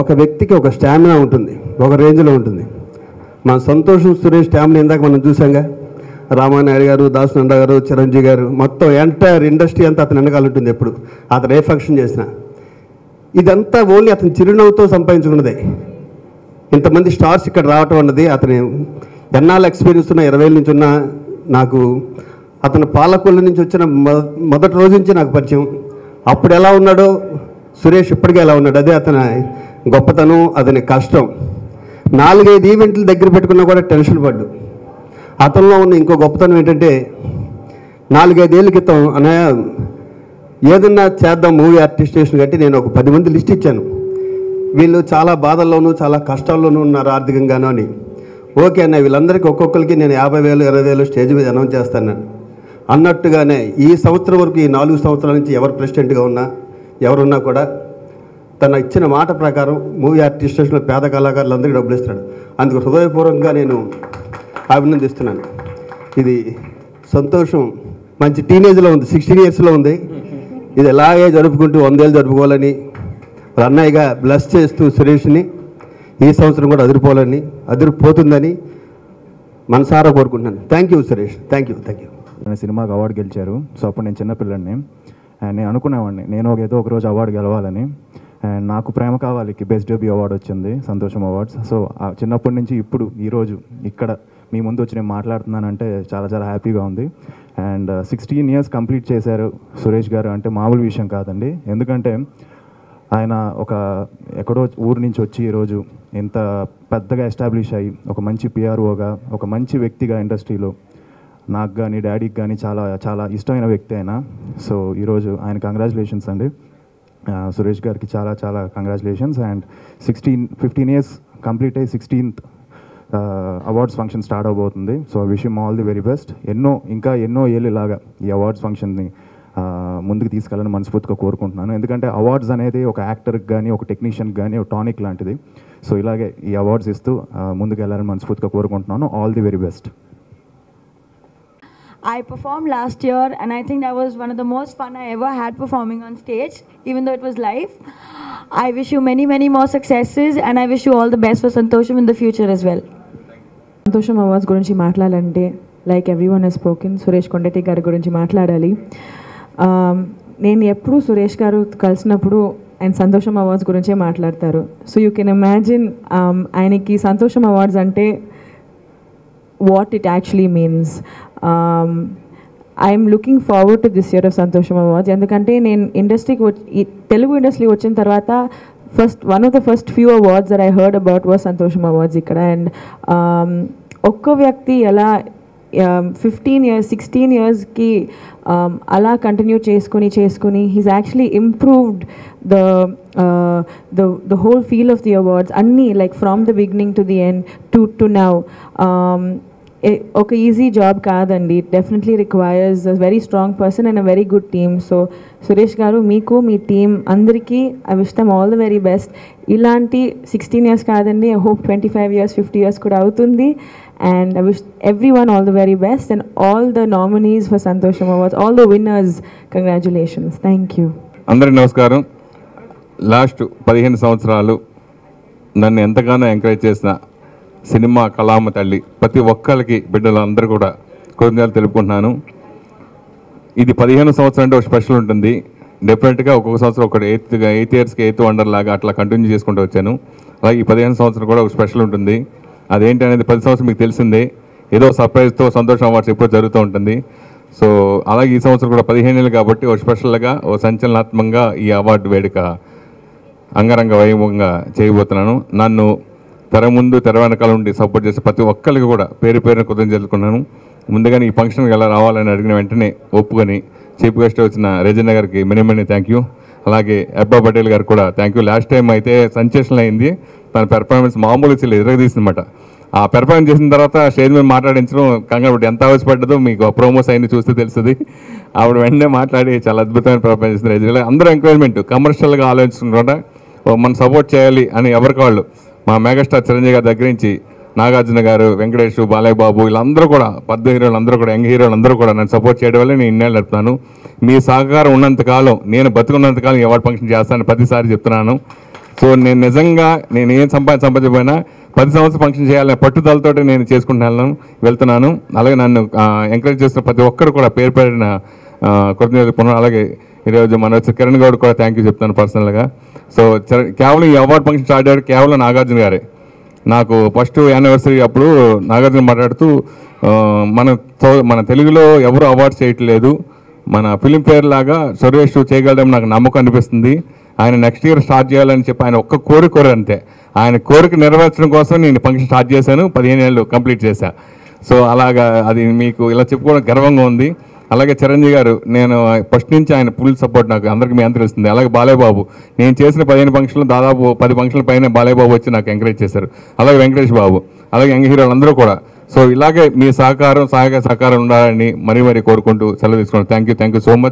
ఒక వ్యక్తికి ఒక స్టామినా ఉంటుంది ఒక రేంజ్లో ఉంటుంది. మన సంతోషం సురేష్ స్టామినా ఇందాక మనం చూసాంగా? రామానాయుడు గారు దాసునంద గారు చిరంజీవి గారు మొత్తం ఎంటైర్ ఇండస్ట్రీ అంతా అతని వెనకాల ఉంటుంది ఎప్పుడు. అతను ఏ ఫంక్షన్ చేసినా. ఇదంతా ఓన్లీ అతని చిరునవ్వుతో సంపాదించుకున్నదే. ఇంతమంది స్టార్స్ ఇక్కడ రావటం అన్నది అతని ఎన్నాళ్ళు ఎక్స్పీరియన్స్ ఉన్న ఇరవై నుంచి ఉన్న నాకు అతను పాలకొల్లు నుంచి వచ్చిన మొ- మొదటి రోజు నుంచి నాకు పరిచయం. అప్పుడు ఎలా ఉన్నాడో సురేష్ ఇప్పటికే ఎలా ఉన్నాడు అదే అతని గొప్పతనం అతని కష్టం. నాలుగైదు ఈవెంట్లు దగ్గర పెట్టుకున్నా కూడా టెన్షన్ పడ్డు. అతనిలో ఉన్న ఇంకో గొప్పతనం ఏంటంటే నాలుగైదేళ్ళ క్రితం అన్నయ్య ఏదన్నా చేద్దాం మూవీ ఆర్టిస్టేషన్ కట్టి నేను ఒక పది మంది లిస్ట్ ఇచ్చాను. వీళ్ళు చాలా బాధల్లోనూ చాలా కష్టాల్లోనూ ఉన్నారు ఆర్థికంగానూ అని. ఓకే అన్న వీళ్ళందరికీ ఒక్కొక్కరికి నేను యాభై వేలు ఇరవై వేలు స్టేజ్ మీద అనౌన్స్ చేస్తాను. అన్నట్టుగానే ఈ సంవత్సరం వరకు ఈ నాలుగు సంవత్సరాల నుంచి ఎవరు ప్రెసిడెంట్గా ఉన్నా ఎవరున్నా కూడా తన ఇచ్చిన మాట ప్రకారం మూవీ ఆర్టిస్టేషన్లో పేద కళాకారులందరికీ డబ్బులు ఇస్తాడు అందుకు హృదయపూర్వకంగా నేను అభినందిస్తున్నాను. ఇది సంతోషం. మంచి టీనేజ్లో ఉంది. సిక్స్టీన్ ఇయర్స్లో ఉంది. ఇది ఎలాగే జరుపుకుంటూ వందేళ్ళు జరుపుకోవాలని అన్నయ్యగా బ్లస్ చేస్తూ సురేష్ని ఈ సంవత్సరం కూడా అదిరిపోవాలని అదిరిపోతుందని మనసారా కోరుకుంటున్నాను. Thank you Suresh. Thank you thank you నేను సినిమాకి అవార్డు గెలిచారు. సో అప్పుడు నేను చిన్నపిల్లని నేను అనుకునేవాడిని. నేను ఒక ఏదో ఒక రోజు అవార్డు గెలవాలని. అండ్ నాకు ప్రేమ కావాలికి బెస్ట్ డెబ్యూ అవార్డు వచ్చింది సంతోషం అవార్డ్స్ సో చిన్నప్పటి నుంచి ఇప్పుడు ఈరోజు ఇక్కడ మీ ముందు వచ్చి నేను మాట్లాడుతున్నానంటే చాలా చాలా హ్యాపీగా ఉంది. అండ్ సిక్స్టీన్ ఇయర్స్ కంప్లీట్ చేశారు సురేష్ గారు అంటే మామూలు విషయం కాదండి. ఎందుకంటే ఆయన ఒక ఎక్కడో ఊరు నుంచి వచ్చి ఈరోజు ఇంత పెద్దగా ఎస్టాబ్లిష్ అయ్యి ఒక మంచి పిఆర్ఓగా ఒక మంచి వ్యక్తిగా ఇండస్ట్రీలో నాకు కానీ డాడీకి కానీ చాలా చాలా ఇష్టమైన వ్యక్తి ఆయన. సో ఈరోజు ఆయన కంగ్రాచులేషన్స్ అండి. సురేష్ గారికి చాలా చాలా congratulations and sixteen fifteen years complete అయ్యి సిక్స్టీన్త్ అవార్డ్స్ ఫంక్షన్ స్టార్ట్ అవబోతుంది. So wish all the very best ఎన్నో ఇంకా ఎన్నో ఏళ్ళు ఇలాగా ఈ అవార్డ్స్ ఫంక్షన్ని ముందుకు తీసుకెళ్ళాలని మనస్ఫూర్తిగా కోరుకుంటున్నాను. ఎందుకంటే అవార్డ్స్ అనేది ఒక యాక్టర్కి కానీ ఒక టెక్నీషియన్కి కానీ ఒక టానిక్ లాంటిది. సో ఇలాగే ఈ అవార్డ్స్ ఇస్తూ ముందుకు వెళ్ళాలని మనస్ఫూర్తిగా కోరుకుంటున్నాను. All the very best I performed last year, and I think that was one of the most fun I ever had performing on stage, even though it was live. I wish you many, many more successes, and I wish you all the best for Santosham in the future as well. Santosham awards గురించి మాట్లాడాలంటే like everyone he's spoken Suresh Kondeti గారి గురించి మాట్లాడాలి నేను ఎప్పుడు సురేష్ గారు కలిసినప్పుడు ఆయన సంతోషం అవార్డ్స్ గురించే మాట్లాడతారు సో యూ కెన్ ఇమాజిన్ ఆయనకి సంతోషం అవార్డ్స్ అంటే what it actually means I'm looking forward to this year of Santosham awards ఎందుకంటే నేను ఇండస్ట్రీకి వచ్చి తెలుగు ఇండస్ట్రీ వచ్చిన తర్వాత first one of the first few awards there I heard about were Santosham awards ఇక్కడ. And ఒక్క వ్యక్తి ఎలా ఫిఫ్టీన్ ఇయర్స్ సిక్స్టీన్ ఇయర్స్కి అలా కంటిన్యూ చేసుకుని చేసుకుని he's actually improved the the the whole feel of the awards అన్నీ like from the beginning to the end to to now ఒక ఈజీ జాబ్ కాదండి. Definitely requires a very strong person and a very good team so Suresh గారు మీకు మీ team అందరికీ I wish them all the very best ఇలాంటి sixteen years కాదండి I hope twenty five years fifty years కూడా అవుతుంది. And I wish everyone all the very best and all the nominees for Santosham awards all the winners congratulations thank you అందరికి నమస్కారం. Last పదిహేను సంవత్సరాలు నన్ను ఎంతగానో encourage చేసిన సినిమా కళామ తల్లి. ప్రతి ఒక్కరికి బిడ్డలందరూ కూడా కృతజ్ఞతలు తెలుపుకుంటున్నాను. ఇది పదిహేను సంవత్సరం అంటే ఒక స్పెషల్ ఉంటుంది. డెఫినెట్గా ఒక్కొక్క సంవత్సరం ఒక ఎయిత్ ఎయిత్ ఇయర్స్కి ఎయిత్ వండర్ లాగా అట్లా కంటిన్యూ చేసుకుంటూ వచ్చాను. అలాగే ఈ పదిహేను సంవత్సరం కూడా ఒక స్పెషల్ ఉంటుంది. అదేంటి అనేది పది సంవత్సరం మీకు తెలిసిందే. ఏదో సర్ప్రైజ్తో సంతోషం అవార్డ్స్ ఎప్పుడు జరుగుతూ ఉంటుంది. సో అలాగే ఈ సంవత్సరం కూడా పదిహేను ఏళ్ళు కాబట్టి ఒక స్పెషల్గా ఓ సంచలనాత్మకంగా ఈ అవార్డు వేడుక అంగరంగ వైభవంగా చేయబోతున్నాను. నన్ను తెర ముందు తెర వెనకాల ఉండి సపోర్ట్ చేసే ప్రతి ఒక్కరికి కూడా పేరు పేరున కృతం తెలుసుకున్నాను ముందుగానే ఈ ఫంక్షన్కి ఎలా రావాలని అడిగిన వెంటనే ఒప్పుకొని చీఫ్ గెస్ట్ వచ్చిన రజన్న గారికి మెనీ థ్యాంక్ యూ అలాగే అబ్బా పటేల్ గారికి కూడా థ్యాంక్ యూ లాస్ట్ టైం అయితే సెన్సేషన్ అయింది. తన పెర్ఫార్మెన్స్ మామూలు ఎరగదీసిందన్నమాట ఆ పెర్ఫార్మెన్స్ చేసిన తర్వాత స్టేజ్ మీద మాట్లాడించడం కంగారు ఎంత ఆవశ్యపడ్డదో మీకు ప్రోమోస్ అయిన చూస్తే తెలుస్తుంది. ఆవిడ వెంటనే మాట్లాడి చాలా అద్భుతమైన పెర్ఫార్మెన్స్ చేసింది రజనీ అందరూ ఎంకరేజ్మెంట్ కమర్షియల్గా ఆలోచించుకుంటా మనం సపోర్ట్ చేయాలి అని ఎవరికి వాళ్ళు మా మెగాస్టార్ చిరంజీవి గారి దగ్గర నుంచి నాగార్జున గారు వెంకటేష్ బాలయ్య బాబు వీళ్ళందరూ కూడా పెద్ద హీరోలు అందరూ కూడా యంగ్ హీరోలు అందరూ కూడా నన్ను సపోర్ట్ చేయడం వల్ల నేను ఇన్నేళ్ళు నడుపుతాను మీ సహకారం ఉన్నంతకాలం నేను బతుకున్నంతకాలం అవార్డు ఫంక్షన్ చేస్తానని ప్రతిసారి చెప్తున్నాను. సో నేను నిజంగా నేను ఏం సంపాది సంపాదించకపోయినా పది సంవత్సరం ఫంక్షన్ చేయాలనే పట్టుదలతో నేను చేసుకుంటున్నాను వెళ్తున్నాను. అలాగే నన్ను ఎంకరేజ్ చేసిన ప్రతి ఒక్కరు కూడా పేరు పేరిన కృతజ్ఞత పునరు పునః అలాగే ఈరోజు మన వచ్చి కిరణ్ గౌడ్ కూడా థ్యాంక్ యూ చెప్తాను పర్సనల్గా సో కేవలం ఈ అవార్డ్ ఫంక్షన్ స్టార్ట్ అయ్యాడు కేవలం నాగార్జున గారే. నాకు ఫస్ట్ యానివర్సరీ అప్పుడు నాగార్జున మాట్లాడుతూ మన మన తెలుగులో ఎవరు అవార్డ్స్ చేయట్లేదు. మన ఫిలింఫేర్ లాగా సురేష్ చేయగలడం నాకు నమ్మకం అనిపిస్తుంది. ఆయన నెక్స్ట్ ఇయర్ స్టార్ట్ చేయాలని చెప్పి ఆయన ఒక్క కోరిక అంతే. ఆయన కోరిక నెరవేర్చడం కోసం నేను ఫంక్షన్ స్టార్ట్ చేశాను. పదిహేను ఏళ్ళు కంప్లీట్ చేశాను సో అలాగా అది మీకు ఇలా చెప్పుకోవడం గర్వంగా ఉంది. అలాగే చిరంజీవి గారు నేను ఫస్ట్ నుంచి ఆయన ఫుల్ సపోర్ట్ నాకు అందరికీ మీ అందరూ అలాగే బాలయ్య బాబు నేను చేసిన పదిహేను ఫంక్షన్లు దాదాపు పది ఫంక్షన్ల పైన బాలయ్య బాబు వచ్చి నాకు ఎంకరేజ్ చేశారు. అలాగే వెంకటేష్ బాబు అలాగే యంగ్ హీరోలు అందరూ కూడా. సో ఇలాగే మీ సహకారం సహాయక సహకారం ఉండాలని మరీ మరీ కోరుకుంటూ సెలవు తీసుకున్నాను. Thank you thank you so much